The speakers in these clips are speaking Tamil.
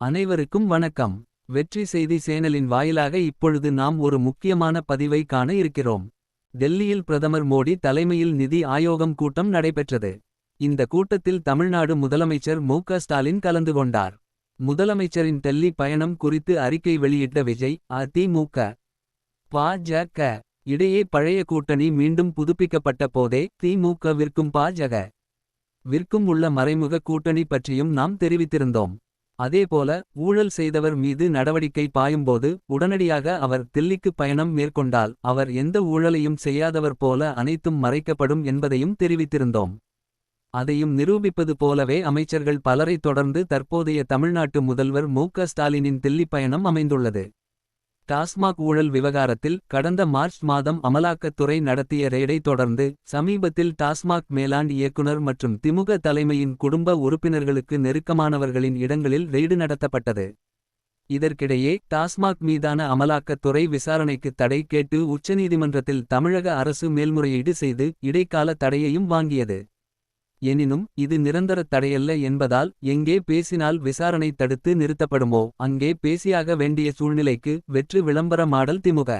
அனைவருக்கும் வணக்கம். வெற்றி செய்தி சேனலின் வாயிலாக இப்பொழுது நாம் ஒரு முக்கியமான பதிவை காண இருக்கிறோம். டெல்லியில் பிரதமர் மோடி தலைமையில் நிதி ஆயோகம் கூட்டம் நடைபெற்றது. இந்த கூட்டத்தில் தமிழ்நாடு முதலமைச்சர் மு க ஸ்டாலின் கலந்து கொண்டார். முதலமைச்சரின் டெல்லி பயணம் குறித்து அறிக்கை வெளியிட்ட விஜய் அதிமுக பாஜக இடையே பழைய கூட்டணி மீண்டும் புதுப்பிக்கப்பட்ட போதே திமுக விற்கும் பாஜக விற்கும் உள்ள மறைமுக கூட்டணி பற்றியும் நாம் தெரிவித்திருந்தோம். அதேபோல ஊழல் செய்தவர் மீது நடவடிக்கை பாயும்போது உடனடியாக அவர் தில்லிக்கு பயணம் மேற்கொண்டால் அவர் எந்த ஊழலையும் செய்யாதவர் போல அனைத்தும் மறைக்கப்படும் என்பதையும் தெரிவித்திருந்தோம். அதையும் நிரூபிப்பது போலவே அமைச்சர்கள் பலரை தொடர்ந்து தற்போதைய தமிழ்நாட்டு முதல்வர் மு க ஸ்டாலினின் தில்லி பயணம் அமைந்துள்ளது. டாஸ்மாக் ஊழல் விவகாரத்தில் கடந்த மார்ச் மாதம் அமலாக்கத்துறை நடத்திய ரெய்டை தொடர்ந்து சமீபத்தில் டாஸ்மாக் மேலாண் இயக்குனர் மற்றும் திமுக தலைமையின் குடும்ப உறுப்பினர்களுக்கு நெருக்கமானவர்களின் இடங்களில் ரெய்டு நடத்தப்பட்டது. இதற்கிடையே டாஸ்மாக் மீதான அமலாக்கத்துறை விசாரணைக்கு தடை கேட்டு உச்சநீதிமன்றத்தில் தமிழக அரசு மேல்முறையீடு செய்து இடைக்கால தடையையும் வாங்கியது. எனினும் இது நிரந்தர தடையல்ல என்பதால் எங்கே பேசினால் விசாரணை தடுத்து நிறுத்தப்படுமோ அங்கே பேசியாக வேண்டிய சூழ்நிலைக்கு வெற்று விளம்பர மாடல் திமுக.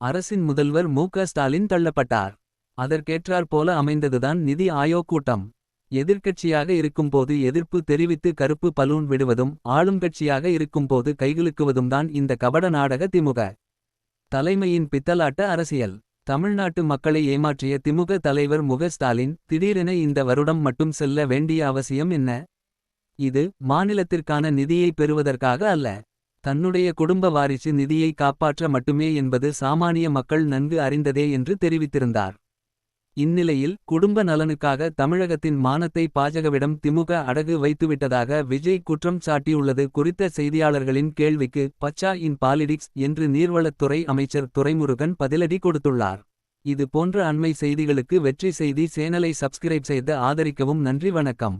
அரசின் முதல்வர் மு. க. ஸ்டாலின் தள்ளப்பட்டார். அதற்கேற்றாற்போல அமைந்ததுதான் நிதி ஆயோக் கூட்டம். எதிர்க்கட்சியாக இருக்கும்போது எதிர்ப்பு தெரிவித்து கருப்பு பலூன் விடுவதும் ஆளுங்கட்சியாக இருக்கும்போது கைகுலுக்குவதும் தான் இந்த கபட நாடக திமுக. தலைமையின் பித்தலாட்ட அரசியல். தமிழ்நாட்டு மக்களை ஏமாற்றிய திமுக தலைவர் முக ஸ்டாலின் திடீரென இந்த வருடம் மட்டும் செல்ல வேண்டிய அவசியம் என்ன? இது மாநிலத்திற்கான நிதியை பெறுவதற்காக அல்ல தன்னுடைய குடும்ப வாரிசு நிதியை காப்பாற்ற மட்டுமே என்பது சாமானிய மக்கள் நன்கு அறிந்ததே என்று தெரிவித்திருந்தார். இந்நிலையில் குடும்ப நலனுக்காக தமிழகத்தின் மானத்தை பாஜகவிடம் திமுக அடகு வைத்துவிட்டதாக விஜய் குற்றம் சாட்டியுள்ளது குறித்த செய்தியாளர்களின் கேள்விக்கு பச்சா இன் பாலிடிக்ஸ் என்று நீர்வளத்துறை அமைச்சர் துரைமுருகன் பதிலடி கொடுத்துள்ளார். இது போன்ற அண்மை செய்திகளுக்கு வெற்றி செய்தி சேனலை சப்ஸ்கிரைப் செய்து ஆதரிக்கவும் நன்றி வணக்கம்.